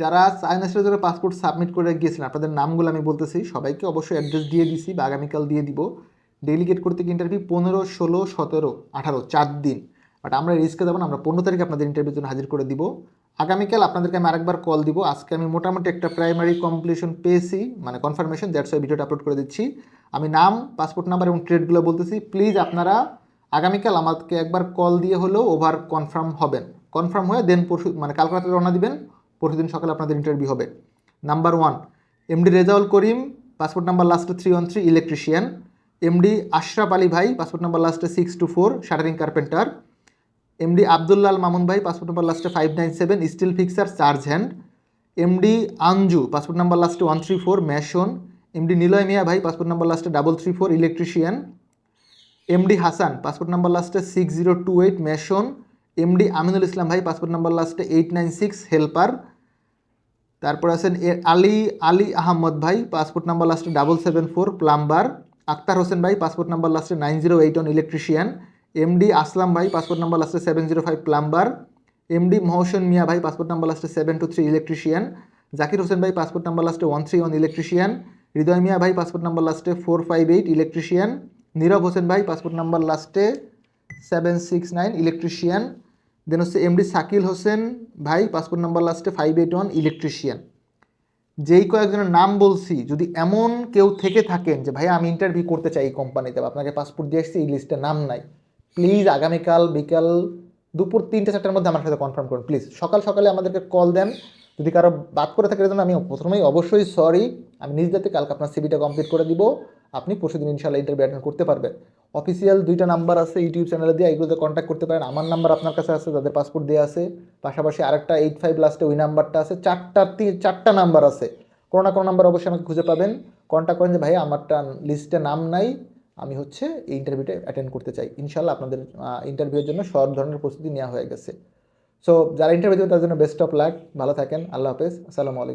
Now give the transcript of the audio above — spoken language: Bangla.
যারা চাইনাসের জন্য পাসপোর্ট সাবমিট করে গিয়েছিলেন আপনাদের নামগুলো আমি বলতেছি, সবাইকে অবশ্যই অ্যাড্রেস দিয়ে দিছি বা আগামীকাল দিয়ে দিব। ডেলিগেট করতে কি ইন্টারভিউ পনেরো, ষোলো, সতেরো, আঠারো, চার দিন। বাট আমরা রিস্কে যাব না, আমরা পনেরো তারিখে আপনাদের ইন্টারভিউর জন্য হাজির করে দিব। আগামীকাল আপনাদেরকে আমি আরেকবার কল দিব। আজকে আমি মোটামুটি একটা প্রাইমারি কমপ্লিশন পেয়েছি মানে কনফার্মেশন দ্যাটস ওই ভিডিওটা আপলোড করে দিচ্ছি। আমি নাম পাসপোর্ট নাম্বার এবং ট্রেডগুলো বলতেছি। প্লিজ আপনারা আগামীকাল আমাকে একবার কল দিয়ে হলেও ওভার কনফার্ম হবেন। কনফার্ম হয়ে দেন পরশু মানে কালকে রাতে রওনা দিবেন। পরশু দিন সকালে আপনাদের ইন্টারভিউ হবে। Number one MD Rezaul Karim passport number লাস্টে three one three electrician MD Ashraf Ali ভাই পাসপোর্ট নাম্বার লাস্টে six two four shuttering carpenter MD Abdullah Mamun ভাই পাসপোর্ট নাম্বার লাস্টে five nine seven steel fixer charge hand MD Anju passport number লাস্টে one three four mason MD Niloy Mia ভাই পাসপোর্ট নাম্বার লাস্টে double three four electrician MD Hasan passport number লাস্টে six zero two eight mason MD Aminul Islam ভাই পাসপোর্ট নাম্বার লাস্টে এইট নাইন সিক্স হেল্পার তারপর আছেন আলী আলী আহমদ ভাই পাসপোর্ট নাম্বার লাস্টে double seven four plumber Akter Hossain ভাই পাসপোর্ট নাম্বার লাস্টে nine zero eight one electrician MD Aslam ভাই পাসপোর্ট নাম্বার লাস্টে seven zero five plumber MD Mohsen Mia ভাই পাসপোর্ট নাম্বার লাস্টে seven two three electrician Zakir Hossain ভাই পাসপোর্ট নাম্বার লাস্টে one three one electrician Hridoy Mia ভাই পাসপোর্ট নাম্বার লাস্টে four five eight electrician Nirob Hossain ভাই পাসপোর্ট নাম্বার লাস্টে seven six nine electrician then হচ্ছে এমডি সাকিল হোসেন, ভাই পাসপোর্ট নাম্বার লাস্টে ফাইভ এইট ওয়ান ইলেকট্রিশিয়ান যেই কয়েকজনের নাম বলছি, যদি এমন কেউ থেকে থাকেন যে ভাই আমি ইন্টারভিউ করতে চাই এই কোম্পানিতে আপনাকে পাসপোর্ট দিয়ে এসেছি এই লিস্টে নাম নাই। প্লিজ আগামীকাল বিকাল দুপুর তিনটে, চারটার মধ্যে আমার সাথে কনফার্ম করুন প্লিজ সকাল সকালে আমাদেরকে কল দেন। যদি কারও বাদ করে থাকে আমি প্রথমেই অবশ্যই সরি আমি নিজ দায়িত্বে কালকে আপনার সিভিটা কমপ্লিট করে দিব। আপনি পরশু দিন ইনশাল্লাহ ইন্টারভিউ অ্যাটেন্ড করতে পারবেন। অফিসিয়াল দুইটা নাম্বার আছে ইউটিউব চ্যানেলে দিয়ে এগুলোতে কন্ট্যাক্ট করতে পারেন। আমার নাম্বার আপনার কাছে আছে, যাদের পাসপোর্ট দেওয়া আছে। পাশাপাশি আরেকটা এইট ফাইভ লাস্টে ওই নাম্বারটা আছে। চারটা তিন চারটা নাম্বার আছে। কোনো না কোনো নাম্বার অবশ্যই আমাকে খুঁজে পাবেন। কন্ট্যাক্ট করেন যে ভাই আমারটা লিস্টে নাম নাই। আমি হচ্ছে এই ইন্টারভিউটা অ্যাটেন্ড করতে চাই। ইনশাল্লাহ আপনাদের ইন্টারভিউয়ের জন্য সব ধরনের প্রস্তুতি নেওয়া হয়ে গেছে। সো যারা ইন্টারভিউ দেবে তার জন্য বেস্ট অফ লাক ভালো থাকেন। আল্লাহ হাফেজ। আসসালামু আলাইকুম।